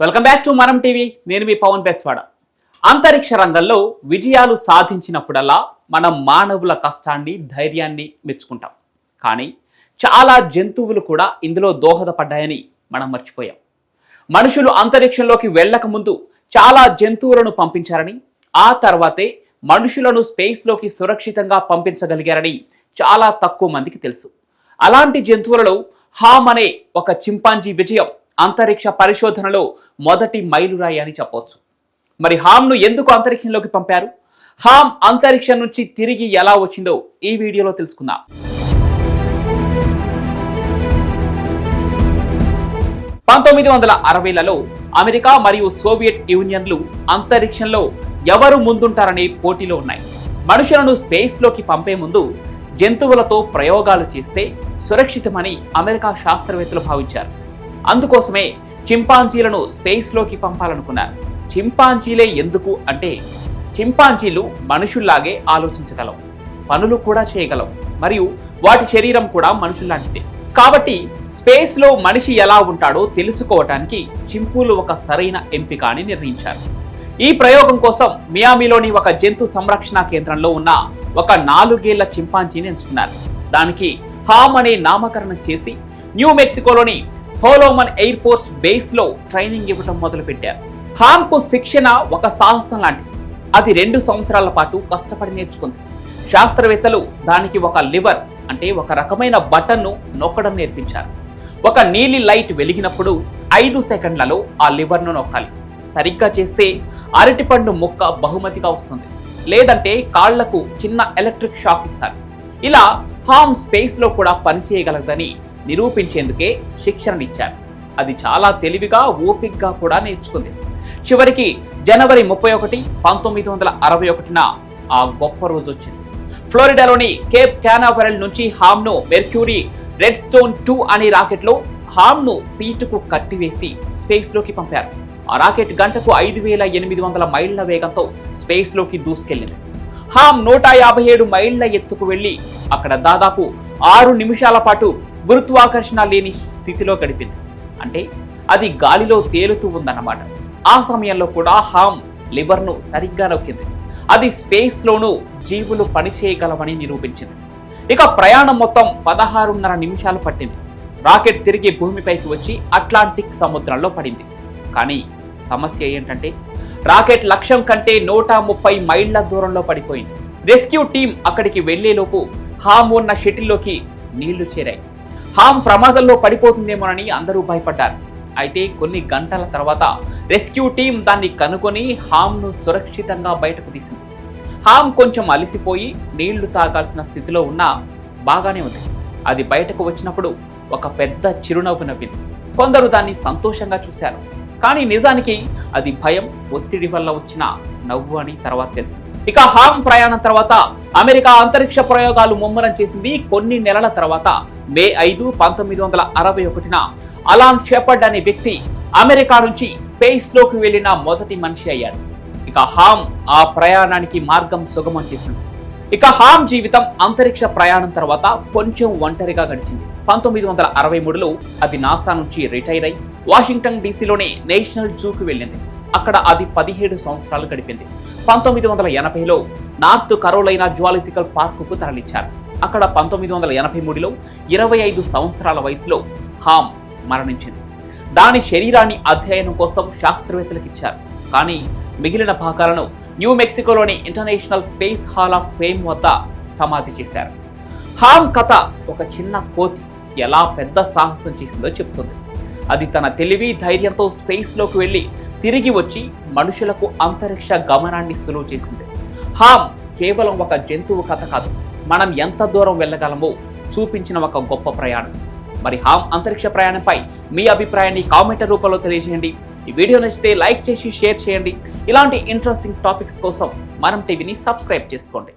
Welcome back to Manam TV. నేను మీ పవన్ బెస్వాడ. అంతరిక్ష రంగంలో విజయాలు సాధించినప్పుడల్లా మనం మానవుల కష్టాన్ని ధైర్యాన్ని మెచ్చుకుంటాం. కానీ చాలా జంతువులు కూడా ఇందులో దోహదపడ్డాయని మనం మర్చిపోయాం. మనుషులు అంతరిక్షంలోకి వెళ్ళక ముందు చాలా జంతువులను పంపించారని ఆ తర్వాతే మనుషులను స్పేస్లోకి సురక్షితంగా పంపించగలిగారని చాలా తక్కువ మందికి తెలుసు. అలాంటి జంతువులలో హామ్ అనే ఒక చింపాంజీ విజయం అంతరిక్ష పరిశోధనలో మొదటి మైలురాయి అని చెప్పవచ్చు మరి హామ్ను ఎందుకు అంతరిక్షంలోకి పంపారు? హామ్ అంతరిక్షం నుంచి తిరిగి ఎలా వచ్చిందో ఈ వీడియోలో తెలుసుకుందాం. పంతొమ్మిది వందల అరవైలలో అమెరికా మరియు సోవియట్ యూనియన్లు అంతరిక్షంలో ఎవరు ముందుంటారనే పోటీలో ఉన్నాయి. మనుషులను స్పేస్లోకి పంపే ముందు జంతువులతో ప్రయోగాలు చేస్తే సురక్షితమని అమెరికా శాస్త్రవేత్తలు భావించారు. అందుకోసమే చింపాంజీలను స్పేస్లోకి పంపాలనుకున్నారు. చింపాంజీలే ఎందుకు అంటే చింపాంజీలు మనుషుల్లాగే ఆలోచించగలవు పనులు కూడా చేయగలవు మరియు వాటి శరీరం కూడా మనుషుల్లాంటిదే. కాబట్టి స్పేస్లో మనిషి ఎలా ఉంటాడో తెలుసుకోవటానికి చింపులు ఒక సరైన ఎంపిక అని నిర్ణయించారు. ఈ ప్రయోగం కోసం మియామిలోని ఒక జంతు సంరక్షణ కేంద్రంలో ఉన్న ఒక నాలుగేళ్ళ చింపాంజీని ఎంచుకున్నారు. దానికి హామ్ అనే నామకరణం చేసి న్యూ మెక్సికోలోని హోలోమన్ ఎయిర్ ఫోర్స్ బేస్లో ట్రైనింగ్ ఇవ్వడం మొదలుపెట్టారు. హామ్కు శిక్షణ ఒక సాహసం లాంటిది. అది రెండు సంవత్సరాల పాటు కష్టపడి నేర్చుకుంది. శాస్త్రవేత్తలు దానికి ఒక లివర్ అంటే ఒక రకమైన బటన్ను నొక్కడం నేర్పించారు. ఒక నీలి లైట్ వెలిగినప్పుడు ఐదు సెకండ్లలో ఆ లివర్ను నొక్కాలి. సరిగ్గా చేస్తే అరటిపండు ముక్క బహుమతిగా వస్తుంది. లేదంటే కాళ్ళకు చిన్న ఎలక్ట్రిక్ షాక్ ఇస్తారు. ఇలా హామ్ స్పేస్లో కూడా పనిచేయగలదని నిరూపించేందుకే శిక్షణనిచ్చారు. అది చాలా తెలివిగా ఓపిక్గా కూడా నేర్చుకుంది. చివరికి జనవరి ముప్పై ఒకటి పంతొమ్మిది వందల అరవై ఒకటిన ఆ గొప్ప రోజు వచ్చింది. ఫ్లోరిడాలోని కేప్ క్యానావరల్ నుంచి హామ్ను మెర్క్యూరీ రెడ్ స్టోన్ టూ అనే రాకెట్లో హామ్ను సీటుకు కట్టివేసి స్పేస్లోకి పంపారు. ఆ రాకెట్ గంటకు ఐదు వేల ఎనిమిది వందల మైళ్ళ వేగంతో స్పేస్లోకి దూసుకెళ్ళింది హామ్ నూట యాభై ఏడు మైళ్ళ ఎత్తుకు వెళ్ళి అక్కడ దాదాపు ఆరు నిమిషాల పాటు గురుత్వాకర్షణ లేని స్థితిలో గడిపింది. అంటే అది గాలిలో తేలుతూ ఉందన్నమాట. ఆ సమయంలో కూడా హామ్ లివర్ను సరిగ్గా నొక్కింది. అది స్పేస్లోనూ జీవులు పనిచేయగలవని నిరూపించింది. ఇక ప్రయాణం మొత్తం పదహారున్నర నిమిషాలు పట్టింది. రాకెట్ తిరిగి భూమిపైకి వచ్చి అట్లాంటిక్ సముద్రంలో పడింది. కానీ సమస్య ఏంటంటే రాకెట్ లక్ష్యం కంటే నూట ముప్పై మైళ్ళ దూరంలో పడిపోయింది. రెస్క్యూ టీం అక్కడికి వెళ్ళేలోపు హామ్ ఉన్న షటిల్లోకి నీళ్ళు చేరాయి. హామ్ ప్రమాదంలో పడిపోతుందేమోనని అందరూ భయపడ్డారు. అయితే కొన్ని గంటల తర్వాత రెస్క్యూ టీం దాన్ని కనుగొని హామ్ను సురక్షితంగా బయటకు తీసింది. హామ్ కొంచెం అలసిపోయి నీళ్ళు తాగాల్సిన స్థితిలో ఉన్నా బాగానే ఉంది. అది బయటకు వచ్చినప్పుడు ఒక పెద్ద చిరునవ్వు నవ్వింది. కొందరు దాన్ని సంతోషంగా చూశారు. కానీ నిజానికి అది భయం ఒత్తిడి వల్ల వచ్చిన నవ్వు అని తర్వాత తెలిసింది. ఇక హామ్ ప్రయాణం తర్వాత అమెరికా అంతరిక్ష ప్రయోగాలు ముమ్మరం చేసింది కొన్ని నెలల తర్వాత మే ఐదు పంతొమ్మిది వందల అరవై ఒకటిన అలాన్ షెపర్డ్ అనే వ్యక్తి అమెరికా నుంచి స్పేస్లోకి వెళ్ళిన మొదటి మనిషి అయ్యాడు. ఇక హామ్ ఆ ప్రయాణానికి మార్గం సుగమం చేసింది. ఇక హామ్ జీవితం అంతరిక్ష ప్రయాణం తర్వాత కొంచెం ఒంటరిగా గడిచింది. పంతొమ్మిది వందల అరవై మూడులో అది నాసా నుంచి రిటైర్ అయి వాషింగ్టన్ డీసీలోని నేషనల్ జూకి వెళ్ళింది. అక్కడ అది పదిహేడు సంవత్సరాలు గడిపింది. పంతొమ్మిది వందల ఎనభైలో నార్త్ కరోలైనా జువాలజికల్ పార్కుకు తరలించారు. అక్కడ పంతొమ్మిది వందల ఎనభై మూడులో ఇరవై ఐదు సంవత్సరాల వయసులో హామ్ మరణించింది. దాని శరీరాన్ని అధ్యయనం కోసం శాస్త్రవేత్తలకు ఇచ్చారు. కానీ మిగిలిన భాగాలను new మెక్సికోలోని International Space Hall of Fame వద్ద సమాధి చేశారు. హామ్ కథ ఒక చిన్న కోతి ఎలా పెద్ద సాహసం చేసిందో చెప్తుంది. అది తన తెలివి ధైర్యంతో స్పేస్లోకి వెళ్ళి తిరిగి వచ్చి మనుషులకు అంతరిక్ష గమనాన్ని సులువు చేసింది. హామ్ కేవలం ఒక జంతువు కథ కాదు. మనం ఎంత దూరం వెళ్ళగలమో చూపించిన ఒక గొప్ప ప్రయాణం. మరి హామ్ అంతరిక్ష ప్రయాణంపై మీ అభిప్రాయాన్ని కామెంట్ రూపంలో తెలియజేయండి. ఈ వీడియో నచ్చితే లైక్ చేసి షేర్ చేయండి. ఇలాంటి ఇంట్రెస్టింగ్ టాపిక్స్ కోసం మనం టీవీని సబ్స్క్రైబ్ చేసుకోండి.